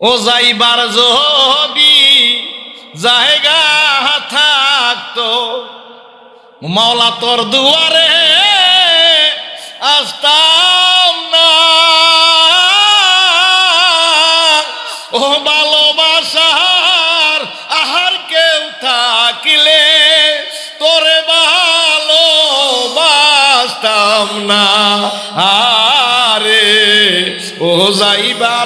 ও যাইবার যদি জায়গা থাকতো। মাওলা তোর দুয়ারে আসতাম না। ও ভালোবাসার আহার কেউ থাকিলে তোরে ভালোবাসতাম না। আরে, ও যাইবার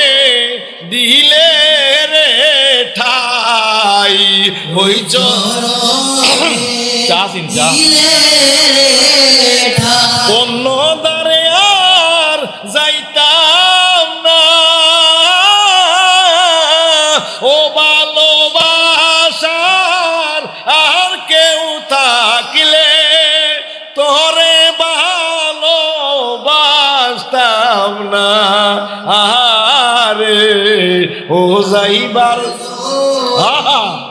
ওই চা অন্য আর যাইতাম না। ও ভালোবাসার আর কেউ থাকিলে তোরে ভালোবাসতাম না। আরে ও যাইবার আহা।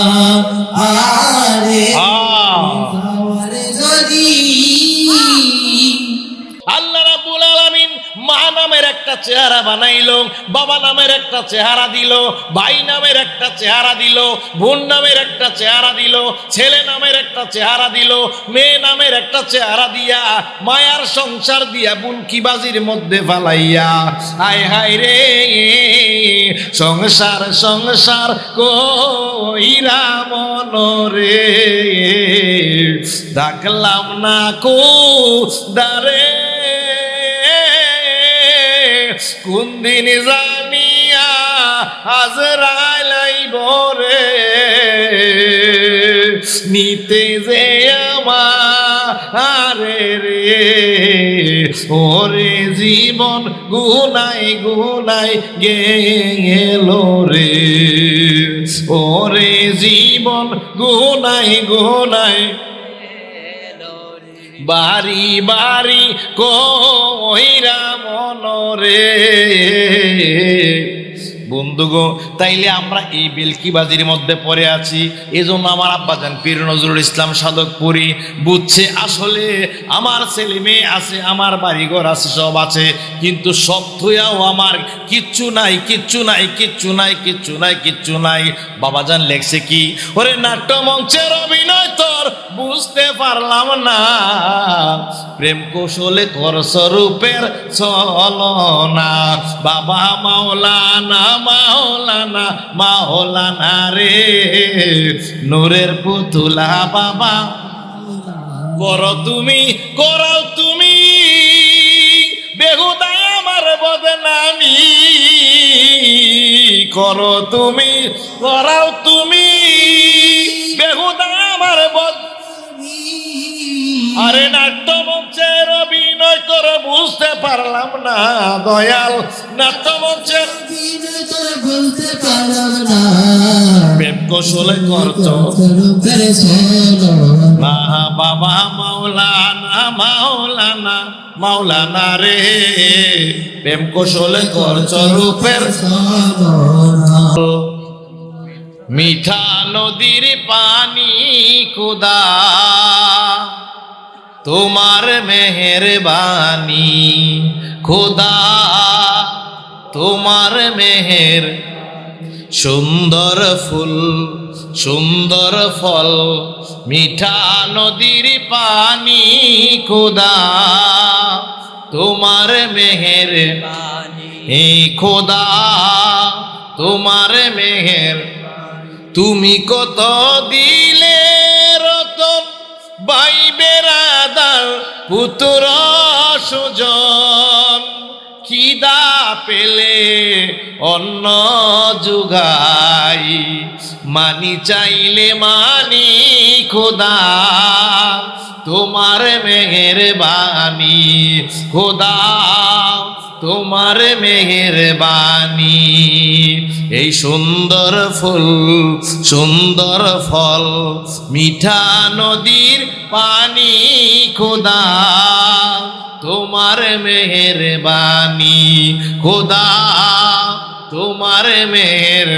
একটা চেহারা বানাইলো, বাবা নামের একটা চেহারা দিল, ভাই নামের একটা চেহারা দিল, বোন নামের একটা চেহারা দিল, ছেলে নামের একটা চেহারা দিল, মেয়ে নামের একটা চেহারা দিয়া, মায়ার সংসার দিয়া বুনকিবাজির মধ্যে ফালাইয়া, হায় হায় রে, সংসার সংসার কইরা মনরে ডাকলাম না কো দারে দিন জানিয়া হাজরাইলাই বরে নিতে যে আমারে রে। ওরে জীবন গুনাই গুনাই গেল রে। ওরে জীবন গুনাই গুনাই বাড়ি বাড়ি কইরা মনরে বন্ধুগো তাইলে আমরা এই বেলকিবাজির মধ্যে পড়ে আছি। এজন্য আমার আব্বাজান পীর নজরুল ইসলাম সাধকপুরি বুঝছে, আসলে আমার ছেলে মেয়ে আছে, আমার বাড়িঘর আছে, সব আছে। কিন্তু সব থুয়াও আমার কিচ্ছু নাই কিচ্ছু নাই কিচ্ছু নাই কিচ্ছু নাই কিচ্ছু নাই। বাবাজান লেখছে কি, ওরে নাট্য মঞ্চের অভিনয় তোর বুঝতে পারলাম না। প্রেম কৌশলে কর স্বরূপের চলনা বাবা মাওলানা মাওলানা মাওলানা রে। নূরের পুতুলা বাবা। করো তুমি, করাও তুমি। বেহুদা আমার বদনামি। করো তুমি, করাও তুমি। বেহুদায় বুঝতে পারলাম না, দয়াল। নাট্য মঞ্চের বলতে পারলাম না প্রেম কৌশলে না, বাবা মাওলানা মাওলানা মাওলানা রে। প্রেম কৌশলে করছ রূপের। মিঠা নদীর পানি খুদা তোমার মেহেরবানি। খোদা, তোমার মেহের সুন্দর ফুল, সুন্দর ফল, মিঠা নদীর পানি। খোদা, তোমার মেহের এই খোদা, তোমার মেহের তুমি কত দিলে রতন বেড়াদার পুত্র সুজন, খিদা পেলে অন্ন যুগাই। মানি চাইলে মানি খোদা, তোমার মেহের বাণী খোদা, তোমার মেহের বাণী এই সুন্দর ফুল, সুন্দর ফল, মিঠা নদীর পানি খোদা তোমার মেহরবানি খোদা তোমার মেহের